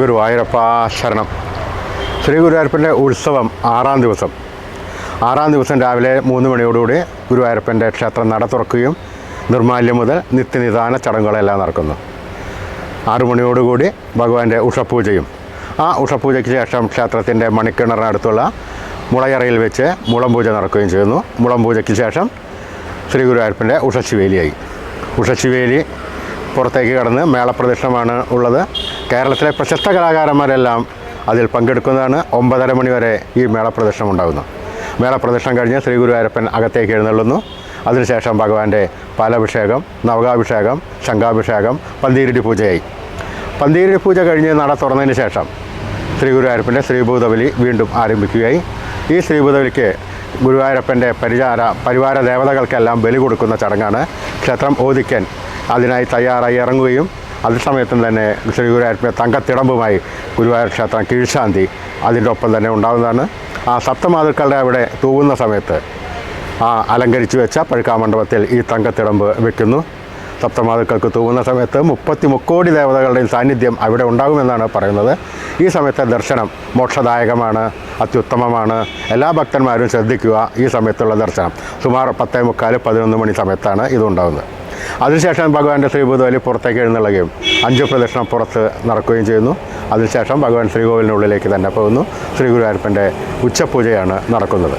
ഗുരുവായൂരപ്പ ശരണം. ശ്രീ ഗുരുവായൂരപ്പന്റെ ഉത്സവം ആറാം ദിവസം. ആറാം ദിവസം രാവിലെ മൂന്ന് മണിയോടുകൂടി ഗുരുവായൂരപ്പന്റെ ക്ഷേത്രം നട തുറക്കുകയും നിർമാല്യം മുതൽ നിത്യനിദാന ചടങ്ങുകളെല്ലാം നടക്കുന്നു. ആറു മണിയോടുകൂടി ഭഗവാന്റെ ഉഷപൂജയും. ആ ഉഷപൂജയ്ക്ക് ശേഷം ക്ഷേത്രത്തിന്റെ മണിക്കിണറിനടുത്തുള്ള മുളയറയിൽ വെച്ച് മുളം പൂജ നടക്കുകയും ചെയ്യുന്നു. മുളം പൂജയ്ക്ക് ശേഷം ശ്രീ ഗുരുവായൂരപ്പന്റെ ഉഷശിവേലിയായി ഉഷശിവേലി പുറത്തേക്ക് കടന്ന് മേളപ്രദക്ഷിണമാണ് ഉള്ളത്. കേരളത്തിലെ പ്രശസ്ത കലാകാരന്മാരെല്ലാം അതിൽ പങ്കെടുക്കുന്നതാണ്. ഒമ്പതര മണി വരെ ഈ മേളപ്രദക്ഷിണം ഉണ്ടാകുന്നു. മേളപ്രദക്ഷിണം കഴിഞ്ഞ് ശ്രീ ഗുരുവായൂരപ്പൻ അകത്തേക്ക് എഴുന്നള്ളുന്നു. അതിനുശേഷം ഭഗവാന്റെ പാലഭിഷേകം നവകാഭിഷേകം ശംഖാഭിഷേകം പന്തീരടി പൂജയായി. പന്തീരടി പൂജ കഴിഞ്ഞ് നട തുറന്നതിന് ശേഷം ശ്രീ ഗുരുവായൂരപ്പന്റെ ശ്രീഭൂതബലി വീണ്ടും ആരംഭിക്കുകയായി. ഈ ശ്രീഭൂതബലിക്ക് ഗുരുവായൂരപ്പന്റെ പരിചാര പരിവാര ദേവതകൾക്കെല്ലാം ബലി കൊടുക്കുന്ന ചടങ്ങാണ് ക്ഷേത്രം ഓദിക്കൻ അതിനായി തയ്യാറായി ഇറങ്ങുകയും അതേ സമയത്തും തന്നെ ശ്രീ ഗുരുവായൂരപ്പന്റെ തങ്കത്തിടമ്പുമായി ഗുരുവായൂർ ക്ഷേത്രം കീഴ്ശാന്തി അതിന്റെ ഒപ്പം തന്നെ ഉണ്ടാകുന്നതാണ് ആ സപ്തമാതൃക്കളുടെ അവിടെ തൂവുന്ന സമയത്ത് ആ അലങ്കരിച്ചു വെച്ച പഴുക്കാമണ്ഡപത്തിൽ ഈ തങ്കത്തിടമ്പ് വെക്കുന്നു. സപ്തമാതൃക്കൾക്ക് തൂവുന്ന സമയത്ത് മുപ്പത്തി മുക്കോടി ദേവതകളുടെയും സാന്നിധ്യം അവിടെ ഉണ്ടാകുമെന്നാണ് പറയുന്നത്. ഈ സമയത്തെ ദർശനം മോക്ഷദായകമാണ് അത്യുത്തമമാണ്. എല്ലാ ഭക്തന്മാരും ശ്രദ്ധിക്കുക ഈ സമയത്തുള്ള ദർശനം. സുമാർ പത്തേ മുക്കാൽ പതിനൊന്ന് മണി സമയത്താണ് ഇതുണ്ടാകുന്നത് അതിനുശേഷം ഭഗവാന്റെ ശ്രീഭൂതബലി പുറത്തേക്ക് എഴുന്നള്ളുകയും അഞ്ച് പ്രദക്ഷിണം പുറത്ത് നടക്കുകയും ചെയ്യുന്നു. അതിനുശേഷം ഭഗവാൻ ശ്രീകോവിലിനുള്ളിലേക്ക് തന്നെ പോകുന്നു. ശ്രീ ഗുരുവായൂരപ്പന്റെ ഉച്ചപൂജയാണ് നടക്കുന്നത്.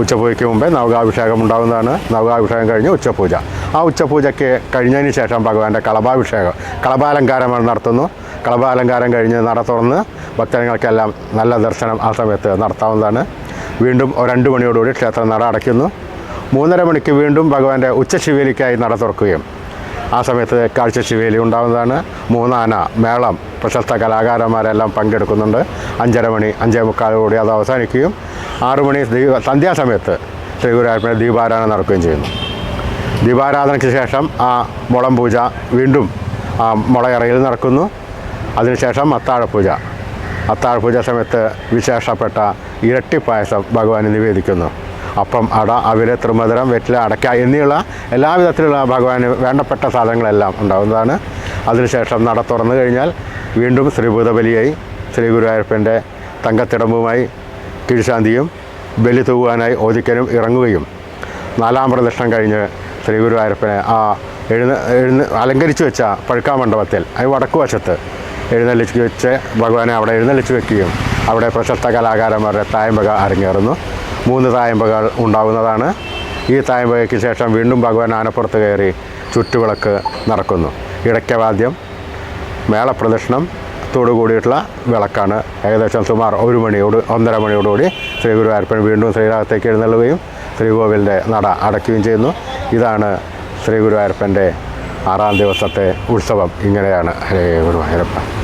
ഉച്ചപൂജയ്ക്ക് മുമ്പേ നവകാഭിഷേകം ഉണ്ടാകുന്നതാണ് നവകാഭിഷേകം കഴിഞ്ഞ് ഉച്ചപൂജ. ആ ഉച്ചപൂജയ്ക്ക് കഴിഞ്ഞതിന് ശേഷം ഭഗവാന്റെ കളഭാഭിഷേകം കളഭാലങ്കാരമാണ് നടത്തുന്നു. കളഭാലങ്കാരം കഴിഞ്ഞ് നട തുറന്ന് ഭക്തജനങ്ങൾക്കെല്ലാം നല്ല ദർശനം ആ സമയത്ത് നടത്താവുന്നതാണ്. വീണ്ടും രണ്ട് മണിയോടുകൂടി ക്ഷേത്രം നട അടയ്ക്കുന്നു. മൂന്നര മണിക്ക് വീണ്ടും ഭഗവാന്റെ ഉച്ചശിവേലിക്കായി നട തുറക്കുകയും ആ സമയത്ത് കാഴ്ച ശിവേലി ഉണ്ടാകുന്നതാണ് മൂന്നാന മേളം. പ്രശസ്ത കലാകാരന്മാരെല്ലാം പങ്കെടുക്കുന്നുണ്ട്. അഞ്ചര മണി അഞ്ചേ മുക്കാലോടി അത് അവസാനിക്കുകയും ആറു മണി ദീപ സന്ധ്യാസമയത്ത് ശ്രീ ഗുരുവായൂരപ്പന്റെ ദീപാരാധന നടക്കുകയും ചെയ്യുന്നു. ദീപാരാധനയ്ക്ക് ശേഷം ആ മുളം പൂജ വീണ്ടും ആ മുളയറയിൽ നടക്കുന്നു. അതിനുശേഷം അത്താഴപൂജ. അത്താഴപൂജ സമയത്ത് വിശേഷപ്പെട്ട ഇരട്ടി പായസം ഭഗവാന് നിവേദിക്കുന്നു. അപ്പം അട അവിലെ തൃമധുരം വെറ്റില അടയ്ക്ക എന്നിവയുള്ള എല്ലാവിധത്തിലുള്ള ഭഗവാന് വേണ്ടപ്പെട്ട സാധനങ്ങളെല്ലാം ഉണ്ടാകുന്നതാണ് അതിനുശേഷം നട തുറന്നു കഴിഞ്ഞാൽ വീണ്ടും ശ്രീഭൂതബലിയായി ശ്രീ ഗുരുവായൂരപ്പന്റെ തങ്കത്തിടമ്പുമായി കീഴ്ശാന്തിയും ബലി തൂവാനായി ഓദിക്കനും ഇറങ്ങുകയും നാലാം പ്രദക്ഷിണം കഴിഞ്ഞ് ശ്രീ ഗുരുവായൂരപ്പനെ ആ എഴുന്ന എഴുന്ന അലങ്കരിച്ചു വെച്ച പഴുക്കാമണ്ഡപത്തിൽ അത് വടക്കു വശത്ത് എഴുന്നള്ളിച്ച് വെച്ച് ഭഗവാനെ അവിടെ എഴുന്നള്ളിച്ച് വെക്കുകയും അവിടെ പ്രശസ്ത കലാകാരന്മാരുടെ തായമ്പക അരങ്ങേറുന്നു. മൂന്ന് തായമ്പകൾ ഉണ്ടാകുന്നതാണ്. ഈ തായമ്പകയ്ക്ക് ശേഷം വീണ്ടും ഭഗവാൻ ആനപ്പുറത്ത് കയറി ചുറ്റുവിളക്ക് നടക്കുന്നു. ഇടയ്ക്കവാദ്യം മേളപ്രദക്ഷിണം കൂടിയിട്ടുള്ള വിളക്കാണ്. ഏകദേശം സുമാർ ഒരു മണിയോട് ഒന്നര മണിയോടുകൂടി ശ്രീ ഗുരുവായൂരപ്പൻ വീണ്ടും ശ്രീരാഗത്തേക്ക് എഴുന്നള്ളുകയും ശ്രീകോവിലിന്റെ നട അടയ്ക്കുകയും ചെയ്യുന്നു. ഇതാണ് ശ്രീ ഗുരുവായൂരപ്പന്റെ ആറാം ദിവസത്തെ ഉത്സവം. ഇങ്ങനെയാണ്. ഹരേ ഗുരുവായൂരപ്പൻ